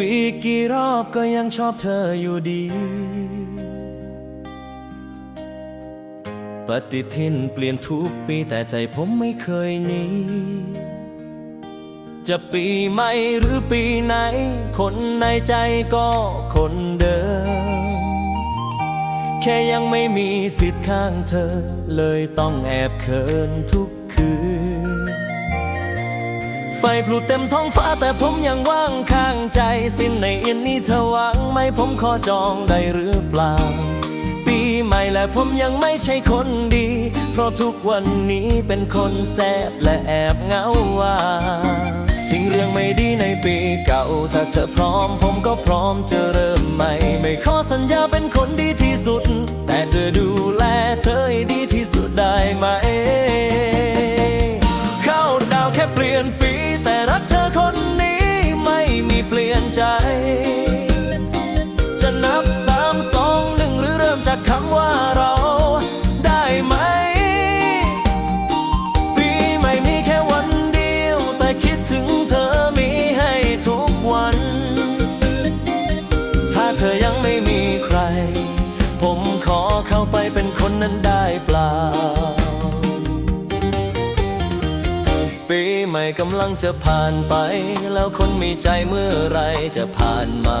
สิ้นปีกี่รอบก็ยังชอบเธออยู่ดี ปฏิทินเปลี่ยนทุกปีแต่ใจผมไม่เคยหนีจะปีใหม่หรือปีไหน คนในใจก็คนเดิม แค่ยังไม่มีสิทธิ์ข้างเธอ เลยต้องแอบเขินทุกคืน ไฟพลุเต็มท้องฟ้าแต่ผมยังว่างข้างใจ สิ้นในอินนี้เธอหวังไหมผมขอจองได้หรือเปล่า ปีใหม่และผมยังไม่ใช่คนดี เพราะทุกวันนี้เป็นคนแสบและแอบเหงาว่า ทิ้งเรื่องไม่ดีในปีเก่า ถ้าเธอพร้อมผมก็พร้อมจะเริ่มใหม่ ไม่ขอสัญญาเป็นคนดีที่สุด แต่จะดูแลเธอให้ดีที่สุดได้ไหม เข้าดาวแค่เปลี่ยนปี ริ่มว่าเราได้ไหม ปีใหม่มีแค่วันเดียว แต่คิดถึงเธอมีให้ทุกวัน ถ้าเธอยังไม่มีใคร ผมขอเข้าไปเป็นคนนั้นได้เปล่า ปีใหม่กำลังจะผ่านไป แล้วคนมีใจเมื่อไรจะผ่านมา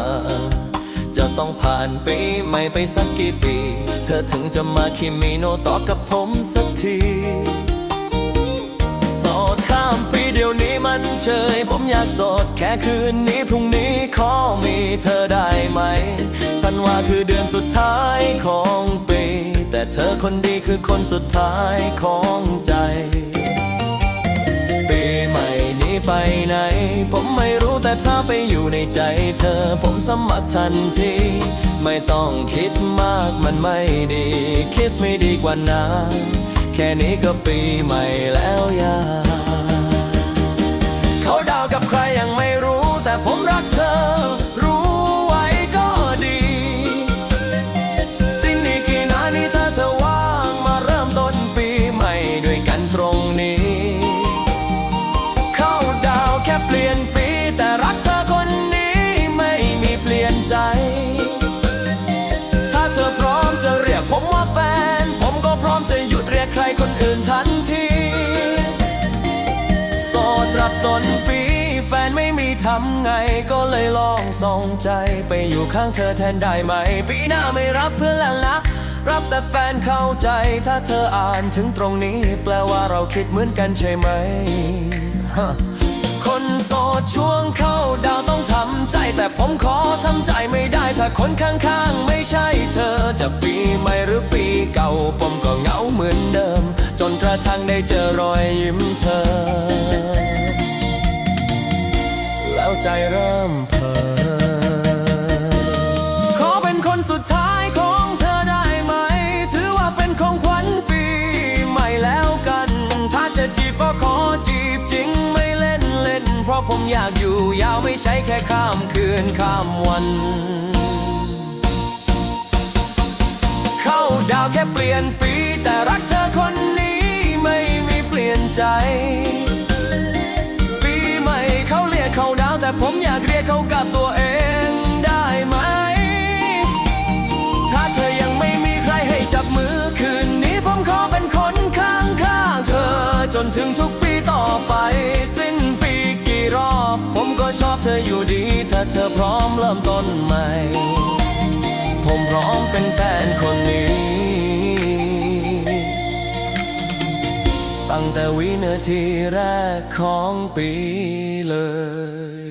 จะต้องผ่านปีใหม่ไปสักกี่ปี เธอถึงจะมาคิมิโนต่อกับผมสักทีโสดข้ามปีเดี๋ยวนี้มันเฉยผมอยากสดแค่คืนนี้พรุ่งนี้ขอมีเธอได้ไหมธันวาคือเดือนสุดท้ายของปี แต่เธอคนดีคือคนสุดท้ายของใจ ไปไหน ผมไม่รู้แต่ถ้าไปอยู่ในใจเธอ ผมสมัครทันที ไม่ต้องคิดมากมันไม่ดีคิสไม่ดีกว่านาแค่นี้ก็ปีใหม่แล้วยาเขาดาวกับใครยังไม่รู้แต่ผมรักเธอำไงก็เลยลองส่งใจ ไปอยู่ข้างเธอแทนได้ไหม ปีหน้าไม่รับเพื่อนแล้วนะ รับแต่แฟนเข้าใจ ถ้าเธออ่านถึงตรงนี้ แปลว่าเราคิดเหมือนกันใช่ไหม คนโสดช่วงเข้าดาวต้องทำใจ แต่ผมขอทำใจไม่ได้ ถ้าคนข้างๆ ไม่ใช่เธอจะปีใหม่หรือปีเก่า ผมก็เหงาเหมือนเดิม จนกระทั่งได้เจอรอยยิ้มเธอ ใจเริ่มเพ้อขอเป็นคนสุดท้ายของเธอได้ไหม ถือว่าเป็นของขวัญปีใหม่แล้วกัน ถ้าจะจีบก็ขอจีบจริงไม่เล่นเล่น เพราะผมอยากอยู่ยาวไม่ใช่แค่ข้ามคืนข้ามวัน เข้าดาวแค่เปลี่ยนปี แต่รักเธอคนนี้ไม่มีเปลี่ยนใจ นถึงทุกปีต่อไป สิ้นปีกี่รอบ ผมก็ชอบเธออยู่ดี ถ้าเธอพร้อมเริ่มต้นใหม่ ผมพร้อมเป็นแฟนคนนี้ ตั้งแต่วินาทีแรกของปีเลย